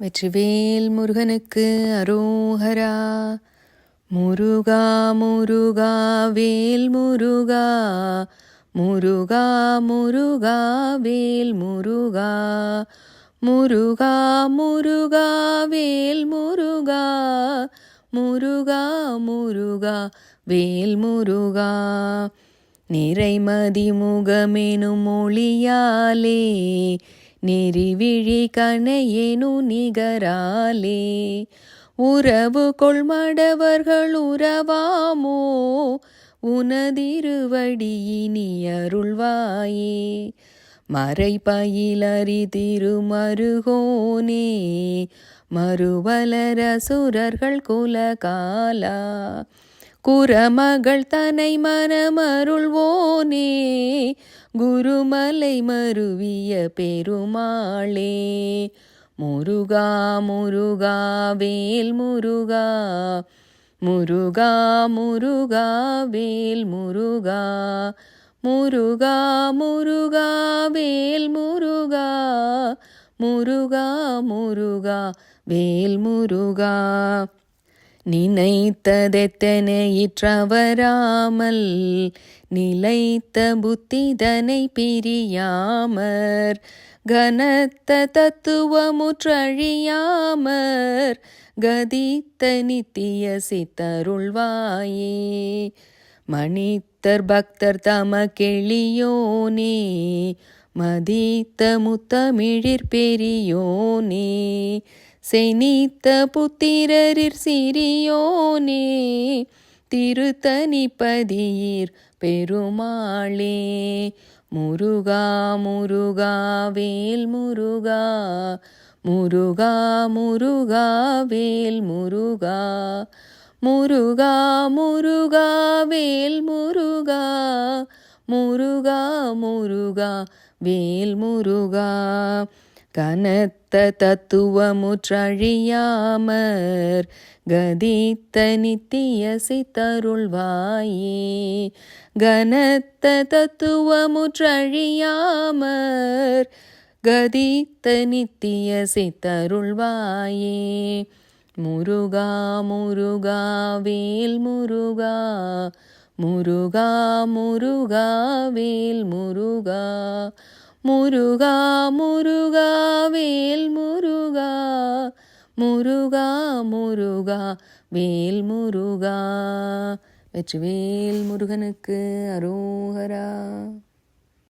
வெற்றிவேல் முருகனுக்கு அரோஹரா. முருகா முருகா வேல் முருகா முருகா முருகா வேல் முருகா முருகா முருகா வேல் முருகா முருகா முருகா வேல் முருகா நிறைமதி முகமெனும் மொழியாலே நெறிவிழி கனையேனு நிகராலே. உறவு கொள்மடவர்கள் உறவாமோ? உனதிருவடியினி அருள்வாயே. மறை பயிலறி திருமருகோனே மறுவலரசுரர்கள் குலகாலா. குரமகள் தனை மனமருள்வோனே குருமலை மருவிய பெருமாளே. முருகா முருகா வேல் முருகா முருகா முருகா வேல் முருகா முருகா முருகா வேல் முருகா முருகா முருகா வேல் முருகா. நினைத்ததெத்தனையிற்றவராமல் நிலைத்த புத்திதனை பிரியாமற் கனத்த தத்துவமுற்றழியாமற் கதித்த நித்திய சித்தருள்வாயே. மணித்தர் பக்தர் தமக்கெளியோனே மதித்த முத்தமிழிற் பெரியோனே செனித்த புத்திரரிற் சிறியோனே திருத்தனிப்பதியிர் பெருமாளே. முருகா முருகா வேல் முருகா முருகா முருகா வேல் முருகா முருகா முருகா வேல் முருகா முருகா முருகா வேல் முருகா. கனத்த தத்துவமுற்றழியாமற் கதித்த நித்திய சித்தருள்வாயே கனத்த தத்துவமுற்றழியாமற் கதித்த நித்திய சித்தருள்வாயே முருகா முருகா வேல் முருகா முருகா முருகா வேல் முருகா. முருகா முருகா வேல் முருகா. முருகா முருகா வேல் முருகா. வெற்றி வேல் முருகனுக்கு அரோகரா.